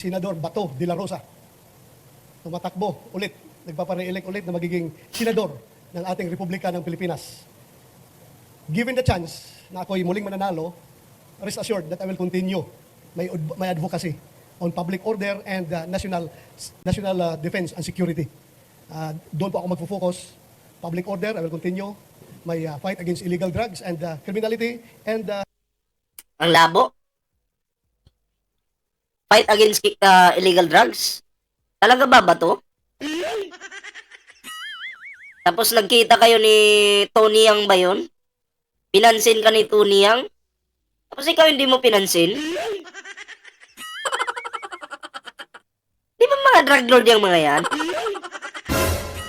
Senador Bato de la Rosa. Tumatakbo ulit, nagpapare-elect ulit na magiging senador ng ating Republika ng Pilipinas. Given the chance na ako'y muling mananalo, rest assured that I will continue my, my advocacy on public order and uh, national national uh, defense and security. Uh, doon po ako magfo-focus. Public order, I will continue my uh, fight against illegal drugs and uh, criminality and uh, Ang labo. Fight against uh, illegal drugs. Talaga ba ba to? Tapos nagkita kayo ni Tony Yang ba yun? Pinansin ka ni Tony Yang? Tapos ikaw hindi mo pinansin? Di ba mga drug lord yung mga yan?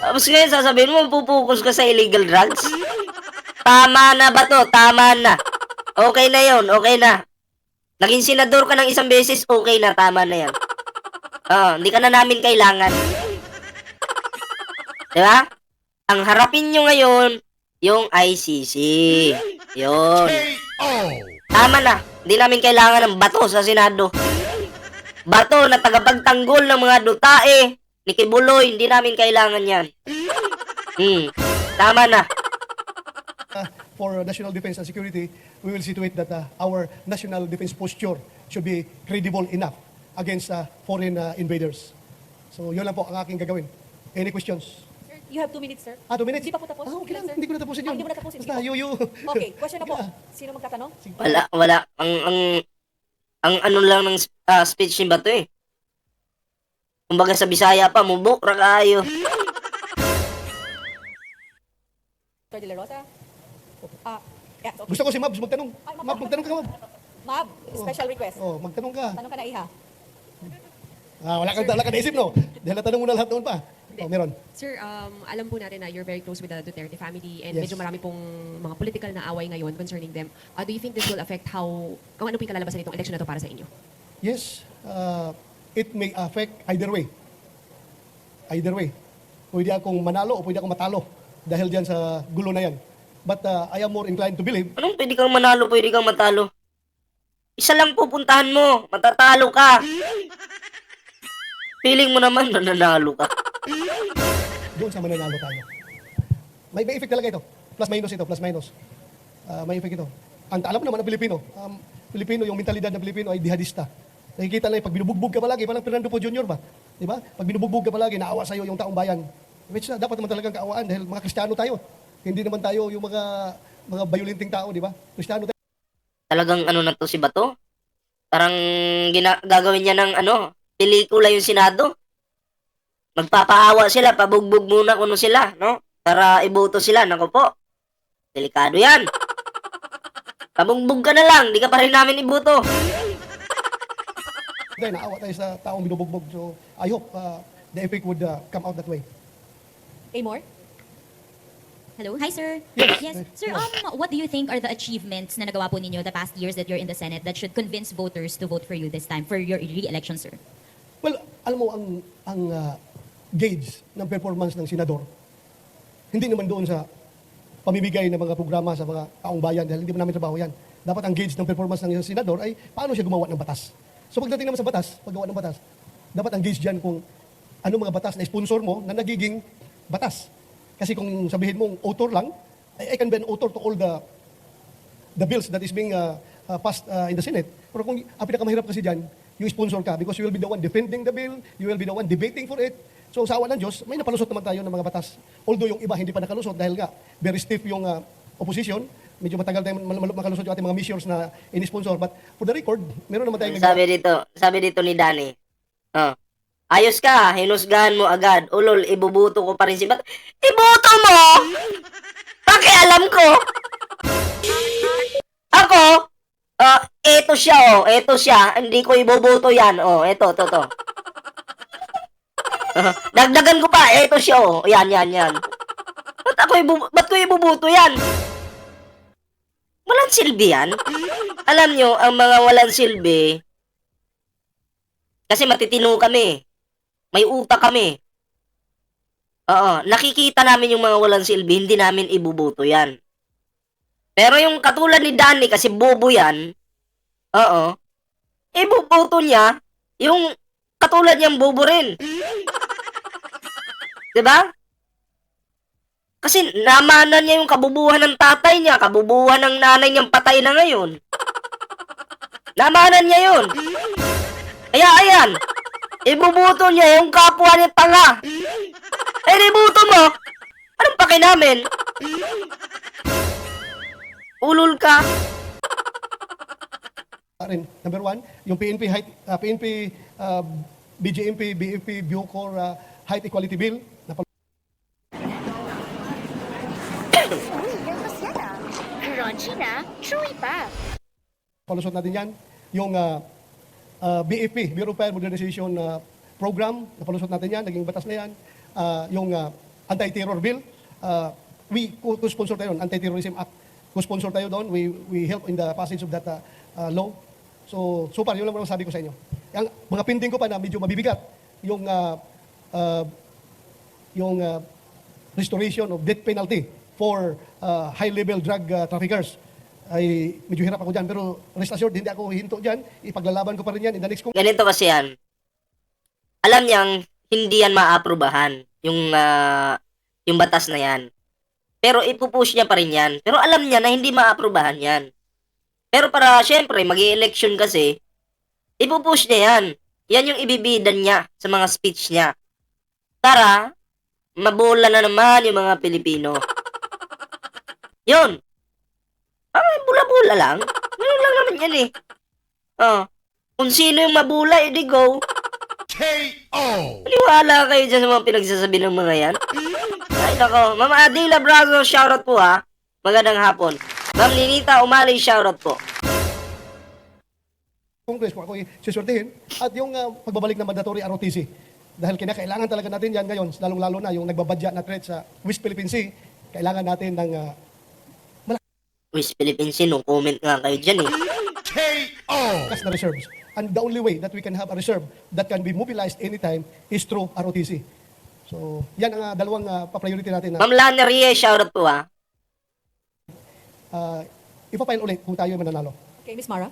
Tapos ngayon sasabihin mo, pupukus ka sa illegal drugs? Tama na ba to? Tama na. Okay na yon, okay na. Naging senador ka ng isang beses, okay na, tama na yan. Oo, hindi ka na namin kailangan. Di ba? Ang harapin nyo ngayon, yung ICC. Yun. Tama na. Hindi namin kailangan ng bato sa Senado. Bato na tagapagtanggol ng mga dutae, ni Kibuloy, hindi namin kailangan yan. Hmm. Tama na. uh, for national defense and security, we will see to it that uh, our national defense posture should be credible enough against uh, foreign uh, invaders. So yun lang po ang aking gagawin. Any questions? Sir, you have two minutes, sir. Ah, two minutes? Hindi pa po tapos. Ah, okay lang. Hindi ko na tapusin yun. Ah, hindi mo na tapusin. Basta Sige you, you. po. Okay, question na po. Yeah. Sino magtatanong? Wala, wala. Ang, ang, ang ano lang ng ah, speech ni Bato eh. Kumbaga sa Bisaya pa, mubo, rakayo. Sir De La Rosa? Ah, yeah, okay. Gusto ko si Mabs magtanong. Ay, Mab- Mab, magtanong ka, Mab. Ma'am, special request. Oh, magtanong ka. Tanong ka na iha. Ah, wala kang wala kang naisip, no? Dahil natanong mo na lahat noon pa. Oh, meron. Sir, um, alam po natin na you're very close with the Duterte family and Yes. medyo marami pong mga political na away ngayon concerning them. Uh, do you think this will affect how, kung ano po yung kalalabasan nitong election na to para sa inyo? Yes, uh, it may affect either way. Either way. Pwede akong manalo o pwede akong matalo dahil diyan sa gulo na yan. But uh, I am more inclined to believe Anong pwede kang manalo, pwede kang matalo? Isa lang pupuntahan mo, matatalo ka. Feeling mo naman, nananalo ka. doon sa mananalo tayo. May, may effect talaga ito. Plus minus ito, plus minus. Ah, may effect ito. Ang alam mo naman ng Pilipino, um, Pilipino, yung mentalidad ng Pilipino ay jihadista. Nakikita lang, pag binubugbog ka palagi, parang Fernando Po Jr. ba? Di ba? Pag binubugbog ka palagi, naawa sa'yo yung taong bayan. Which na, dapat naman talagang kaawaan dahil mga Kristiyano tayo. Hindi naman tayo yung mga mga violenting tao, di ba? Kristiyano tayo. Talagang ano na to si Bato? Parang gina- gagawin niya ng ano, pelikula yung Senado. Magpapaawa sila, pabugbog muna kuno sila, no? Para iboto sila, nako po. Delikado yan. Pabugbog ka na lang, di ka pa rin namin iboto. Dahil naawa tayo sa taong binubugbog. So, I hope uh, the effect would uh, come out that way. Amor? Hello. Hi, sir. Yes. Sir, um, what do you think are the achievements na nagawa po ninyo the past years that you're in the Senate that should convince voters to vote for you this time for your re-election, sir? Well, alam mo, ang, ang uh, gauge ng performance ng senador, hindi naman doon sa pamimigay ng mga programa sa mga taong bayan dahil hindi mo namin trabaho yan. Dapat ang gauge ng performance ng isang senador ay paano siya gumawa ng batas. So pagdating naman sa batas, paggawa ng batas, dapat ang gauge dyan kung ano mga batas na sponsor mo na nagiging batas. Kasi kung sabihin mong author lang, I, I can be an author to all the the bills that is being uh, uh, passed uh, in the Senate. Pero kung ang pinakamahirap kasi dyan, yung sponsor ka because you will be the one defending the bill, you will be the one debating for it. So sa awa ng Diyos, may napalusot naman tayo ng mga batas. Although yung iba hindi pa nakalusot dahil nga very stiff yung uh, opposition, medyo matagal tayo mal- mal- makalusot yung ating mga measures na in-sponsor. But for the record, meron naman tayong Sabi dito, sabi dito ni Danny. Oh. Ayos ka, hinusgahan mo agad. Ulol, ibubuto ko pa rin si Bato. Ibuto mo! Pakialam ko! Ako, ah, eto siya oh, eto siya. Hindi ko ibubuto yan. Oh, eto, to, to. Ah, Dagdagan ko pa, eto siya oh. Yan, yan, yan. Ba't ako ibu ba't ko ibubuto yan? Walang silbi yan. Alam nyo, ang mga walang silbi, kasi matitino kami. May utak kami. Oo, nakikita namin yung mga walang silbi, hindi namin ibubuto yan. Pero yung katulad ni Danny, kasi bobo yan, oo, ibubuto niya yung katulad niyang bobo rin. 'Di ba? Kasi namanan niya yung kabubuhan ng tatay niya, kabubuhan ng nanay niyang patay na ngayon. Namanan niya yun. Kaya ayan, ibubuto niya yung kapwa niya tanga. Eh, ibuto mo, anong paki namin? Ulul ka. Rin. Number one, yung PNP, height, uh, PNP, uh, BJMP, BFP, Bucor uh, Height Equality Bill, na. Crunchy na, chewy pa. palusot natin yan. Yung uh, uh, BFP, Bureau of Fire Modernization uh, Program, napalusot natin yan, naging batas na yan. Uh, yung uh, Anti-Terror Bill, uh, we co-sponsor tayo, Anti-Terrorism Act. Co-sponsor tayo doon, we, we help in the passage of that uh, uh, law. So, so far, yun lang ang sabi ko sa inyo. Ang mga pending ko pa na medyo mabibigat, yung uh, uh, yung uh, restoration of death penalty for uh, high-level drug uh, traffickers ay medyo hirap ako dyan. Pero rest assured, hindi ako hinto dyan. Ipaglalaban ko pa rin yan in the next Ganito kasi yan. Alam niyang hindi yan maaprubahan yung ah, yung batas na yan. Pero ipupush niya pa rin yan. Pero alam niya na hindi maaprubahan yan. Pero para syempre mag election kasi, ipupush niya yan. Yan yung ibibidan niya sa mga speech niya. Para mabola na naman yung mga Pilipino. Yun. Ah, bula-bula lang. Ganun lang naman yan eh. Oh. Kung sino yung mabula, edi go. KO! Paniwala kayo dyan sa mga pinagsasabi ng mga yan. Ay, nako. Mama Adila Brazo, shoutout po ha. Magandang hapon. Ma'am Ninita Umali, shoutout po. Congress kung ako sisurtihin. At yung uh, pagbabalik ng mandatory ROTC. Dahil kinakailangan talaga natin yan ngayon, lalong-lalo na yung nagbabadya na threat sa West Philippine Sea, kailangan natin ng uh, West Philippines, nung comment nga kayo dyan eh. KO! lakas na reserves. And the only way that we can have a reserve that can be mobilized anytime is through ROTC. So, yan ang uh, dalawang uh, pa-priority natin na Ma'am Lana Rie, shoutout po ha. uh, ipapile ulit kung tayo ay mananalo. Okay, Miss Mara.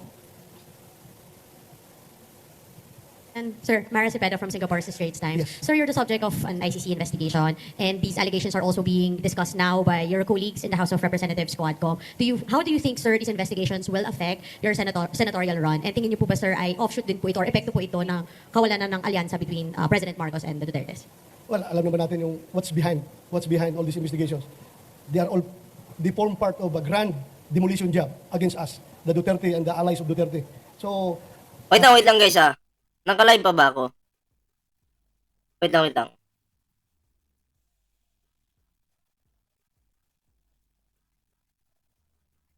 And Sir, Mara Cepeda from Singapore Straits Times. Yes. Sir, you're the subject of an ICC investigation, and these allegations are also being discussed now by your colleagues in the House of Representatives, Quadcom. Do you, how do you think, sir, these investigations will affect your senator, senatorial run? And tingin niyo po ba, sir, ay offshoot din po ito or epekto po ito ng kawalan na ng alyansa between uh, President Marcos and the Dutertes? Well, alam naman natin yung what's behind, what's behind all these investigations. They are all, they form part of a grand demolition job against us, the Duterte and the allies of Duterte. So, Wait lang, wait lang guys ha. Naka-live pa ba ako? Wait lang, wait lang.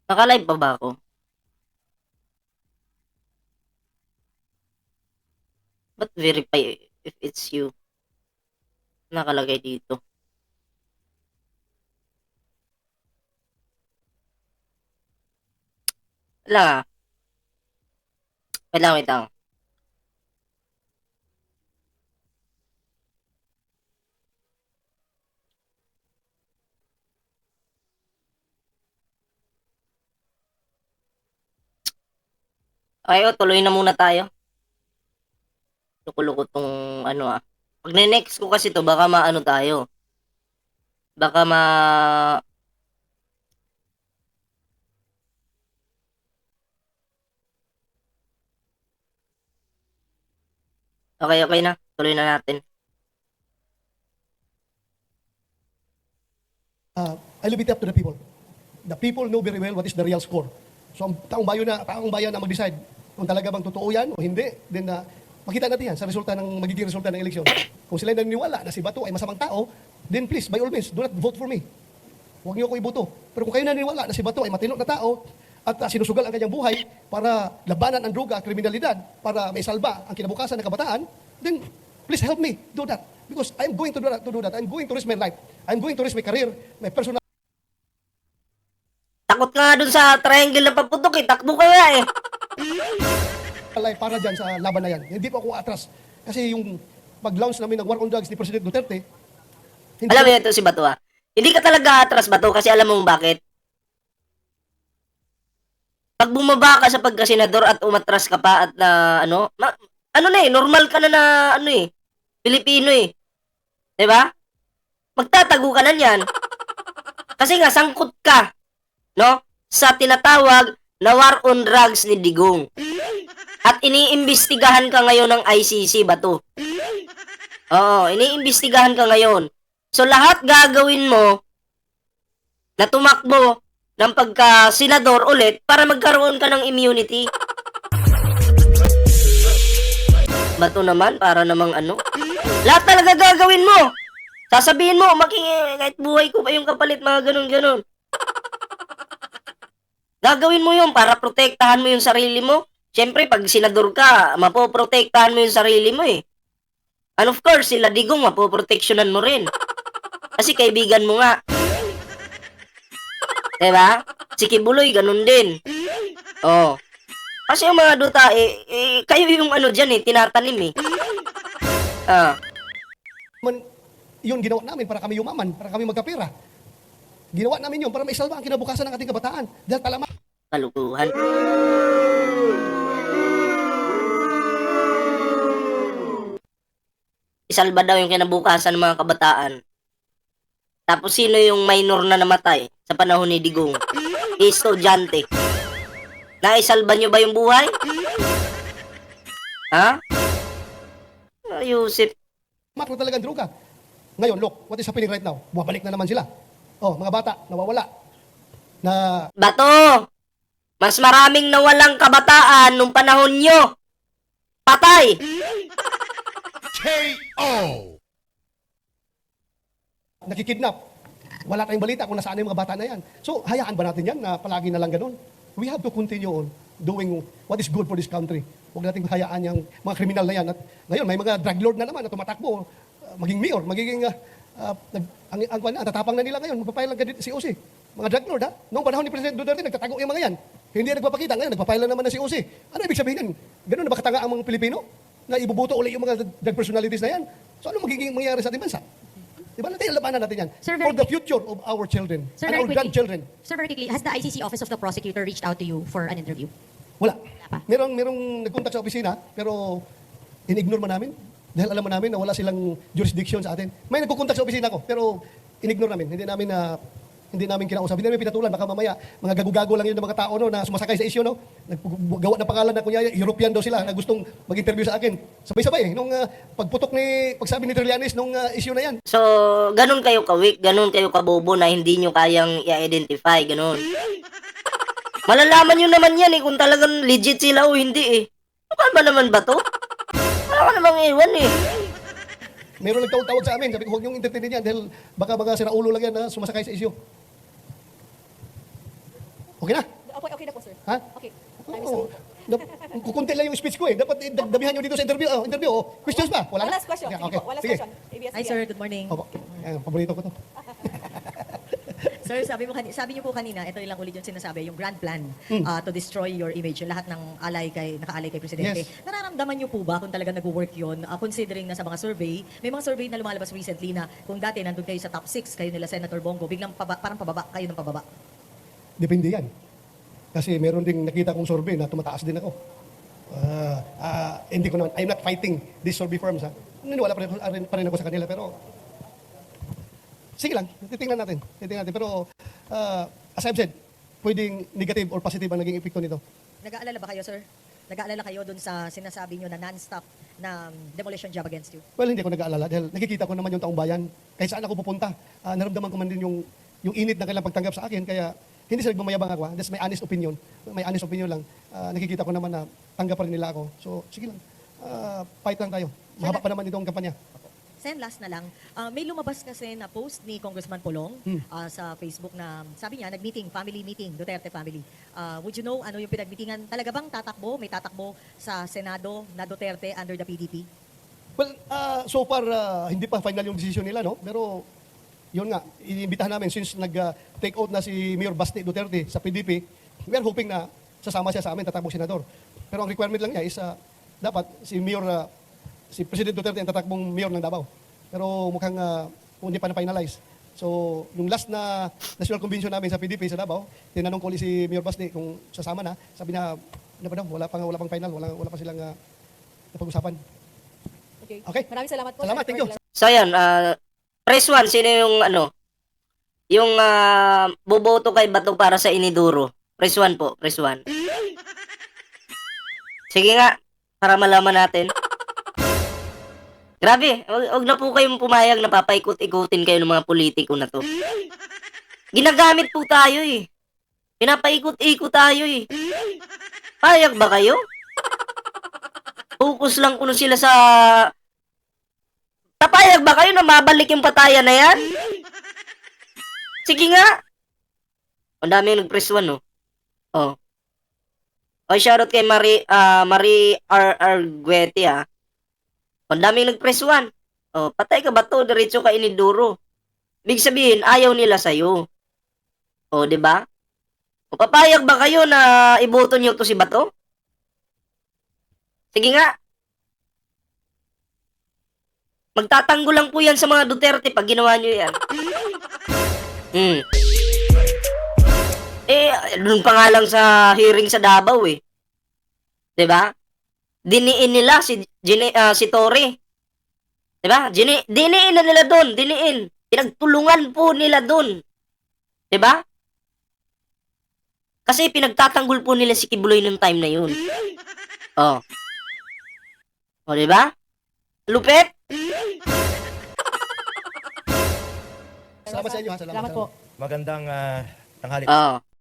Naka-live pa ba ako? Ba't verify if it's you? Nakalagay dito. Wala. Wait lang, wait lang. Ay, oh, tuloy na muna tayo. Luko-luko tong ano ah. Pag next ko kasi to, baka maano tayo. Baka ma... Okay, okay na. Tuloy na natin. uh, I leave it up to the people. The people know very well what is the real score. So ang taong bayan na taong bayan na mag-decide kung talaga bang totoo yan o hindi, then uh, makita natin yan sa resulta ng magiging resulta ng eleksyon. Kung sila naniniwala na si Bato ay masamang tao, then please, by all means, do not vote for me. Huwag niyo ako iboto. Pero kung kayo naniniwala na si Bato ay matino na tao at uh, sinusugal ang kanyang buhay para labanan ang droga, kriminalidad, para may salba ang kinabukasan ng kabataan, then please help me do that. Because I'm going to do that. To do that. I'm going to risk my life. I'm going to risk my career, my personal Takot ka dun sa triangle na paputok eh. Takbo ka nga eh. life para dyan sa laban na yan. Hindi po ako atras. Kasi yung pag-launch namin ng war on drugs ni President Duterte, hindi Alam mo ito si Bato ah. Hindi ka talaga atras Bato kasi alam mo bakit? Pag bumaba ka sa pagkasenador at umatras ka pa at na ano, ma- ano na eh, normal ka na na, ano eh, Pilipino eh. 'Di ba? Magtatago ka na niyan. Kasi nga, sangkot ka, no? Sa tinatawag na war on drugs ni Digong. At iniimbestigahan ka ngayon ng ICC ba to? Oo, iniimbestigahan ka ngayon. So lahat gagawin mo na tumakbo ng pagka-senador ulit para magkaroon ka ng immunity. Bato naman, para namang ano. Lahat talaga gagawin mo. Sasabihin mo, maki, kahit buhay ko pa yung kapalit, mga ganun-ganun. Gagawin mo yun para protektahan mo yung sarili mo. Siyempre, pag senador ka, mapoprotektahan mo yung sarili mo eh. And of course, sila digong mapoproteksyonan mo rin. Kasi kaibigan mo nga. Diba? Si Kibuloy, ganun din. Oh. Kasi yung mga duta, eh, eh, kayo yung ano dyan eh, tinatanim eh. Ah. Man, yun ginawa namin para kami yumaman, para kami magkapera. Ginawa namin yun para maisalba ang kinabukasan ng ating kabataan. Dahil talaman, Kalukuhan. Isalba daw yung kinabukasan ng mga kabataan. Tapos sino yung minor na namatay sa panahon ni Digong? Estudyante. Naisalba nyo ba yung buhay? Ha? Ayusip. makro talaga ang droga. Ngayon, look, what is happening right now? Bumabalik na naman sila. Oh, mga bata, nawawala. Na Bato! Mas maraming nawalang kabataan nung panahon nyo. Patay! KO. nakikidnap. Wala tayong balita kung nasaan yung mga bata na yan. So, hayaan ba natin yan na palagi na lang ganun? We have to continue on doing what is good for this country. Huwag nating hayaan yung mga kriminal na yan. At ngayon, may mga drug lord na naman na tumatakbo. uh, maging mayor, magiging... Uh, uh, ang, ang, ang, ang, tatapang na nila ngayon, magpapile lang si OC. Mga drug lord, ha? Noong panahon ni President Duterte, nagtatago yung mga yan. Hindi nagpapakita. Ngayon, nagpapile lang naman na si OC. Ano ibig sabihin yan? Ganun na ba katanga ang mga Pilipino? Na ibubuto ulit yung mga drug personalities na yan? So, ano magiging mangyayari sa ating bansa? Diba? Natin, labanan natin yan. Sir, For the future of our children Sir, and our quickly. grandchildren. Sir, very quickly, has the ICC Office of the Prosecutor reached out to you for an interview? Wala. pa. Merong, merong nagkontak sa opisina, pero in-ignore man namin. Dahil alam mo namin na wala silang jurisdiction sa atin. May nagkukontak sa opisina ko, pero in-ignore namin. Hindi namin na hindi namin kinausap. Hindi namin pinatulan. Baka mamaya, mga gago-gago lang yun ng mga tao no, na sumasakay sa isyo. No? Naggawa ng pangalan na kunyaya, European daw sila na gustong mag-interview sa akin. Sabay-sabay eh. Nung ah, pagputok ni, pagsabi ni Trillanes nung ah, issue na yan. So, ganun kayo ka-weak, ganun kayo kabobo na hindi nyo kayang i-identify, ganun. Malalaman nyo naman yan eh kung talagang legit sila o hindi eh. Ano ba naman ba to? Wala ka namang iwan eh. Meron nagtawag-tawag sa amin. Sabi ko, huwag niyong entertainin yan dahil baka mga siraulo lang yan na sumasakay sa isyo. Okay na? Okay, okay na po, sir. Ha? Okay. Time is Oo. up. Dap- kukunti lang yung speech ko eh. Dapat eh, dag- dabihan nyo dito sa interview. Oh, interview. Oh. Questions ba? Wala na? last question. Okay, Sige okay. po, last Sige. question. Hi sir, good morning. Opo. Ayan, paborito ko to. Sir, sabi mo kanina, sabi niyo po kanina, ito lang ulit yung sinasabi, yung grand plan uh, to destroy your image, yung lahat ng alay kay nakaalay kay presidente. Yes. Nararamdaman niyo po ba kung talaga nagwo-work 'yon, uh, considering na sa mga survey, may mga survey na lumalabas recently na kung dati nandun kayo sa top 6 kayo nila Senator Bongo, biglang paba, parang pababa kayo ng pababa. Depende yan. Kasi meron ding nakita kong survey na tumataas din ako. Ah, ah, hindi ko naman, I'm not fighting these survey firms. Ha? Niniwala pa rin, pa rin, pa rin ako sa kanila. Pero, sige lang, titingnan natin. Titingnan natin. Pero, ah, as I've said, pwedeng negative or positive ang naging epekto nito. Nag-aalala ba kayo, sir? Nag-aalala kayo dun sa sinasabi niyo na non-stop na um, demolition job against you? Well, hindi ako nag-aalala dahil nakikita ko naman yung taong bayan. Kahit saan ako pupunta, ah, naramdaman ko man din yung, yung init na kailang pagtanggap sa akin. Kaya hindi sila nagmamayabang ako. ha. That's my honest opinion. May honest opinion lang. Ah, nakikita ko naman na tanggap pa rin nila ako. So, sige lang. Ah, fight lang tayo. Mahaba pa naman itong kampanya. Sen, last na lang. Uh, may lumabas kasi na post ni Congressman Polong Hmm. uh, sa Facebook na sabi niya, nag-meeting, family meeting, Duterte family. Uh, would you know ano yung pinag-meetingan? Talaga bang tatakbo? May tatakbo sa Senado na Duterte under the PDP? Well, ah, so far, ah, hindi pa final yung decision nila, no? Pero, yun nga, iniimbitahan namin since nag-take out na si Mayor Basti Duterte sa PDP, we are hoping na sasama siya sa amin, tatakbong senador. Pero ang requirement lang niya is, ah, dapat si Mayor, ah, si President Duterte ang tatakbong Mayor ng Davao. Pero mukhang ah, hindi pa na-finalize. So, yung last na national convention namin sa PDP sa Davao, tinanong ko ulit si Mayor Basti kung sasama na. Sabi niya, ano ba daw, wala pang, wala pang final, wala, wala pa silang ah, na pag-usapan. Okay. Okay. Maraming salamat po. Salamat, thank you. So, ayan, ah, press 1, sino yung ano, yung ah, boboto kay Bato para sa Iniduro? Press 1 po, press 1. Sige nga, para malaman natin. Grabe, wag, wag na po kayong pumayag na papaikot-ikutin kayo ng mga politiko na to. Ginagamit po tayo eh. Pinapaikot-ikot tayo eh. Payag ba kayo? Focus lang kuno sila sa Papayag ba kayo na mabalik yung patayan na yan? Sige nga. Ang dami yung nag-press 1, no? Oh. Oh, shoutout kay Marie, ah, Marie R. Arguete, ah. Ang dami yung nag-press 1. Oh, patay ka ba to? Diretso ka iniduro. Big sabihin, ayaw nila sa'yo. Oh, di ba? Papayag ba kayo na iboto niyo to si Bato? Sige nga. Magtatanggol lang po yan sa mga Duterte pag ginawa nyo yan. Hmm. Eh, dun pa nga lang sa hearing sa Davao eh. 'Di ba? Diniin nila si Gine, ah, si Torre. 'Di ba? Dini, diniin na nila doon, diniin. Pinagtulungan po nila doon. 'Di ba? Kasi pinagtatanggol po nila si Kibuloy nung time na yun. Oh. O, 'di ba? Lupet? Salamat sa inyo ha. Salamat po. Magandang ah, tanghali. Oo.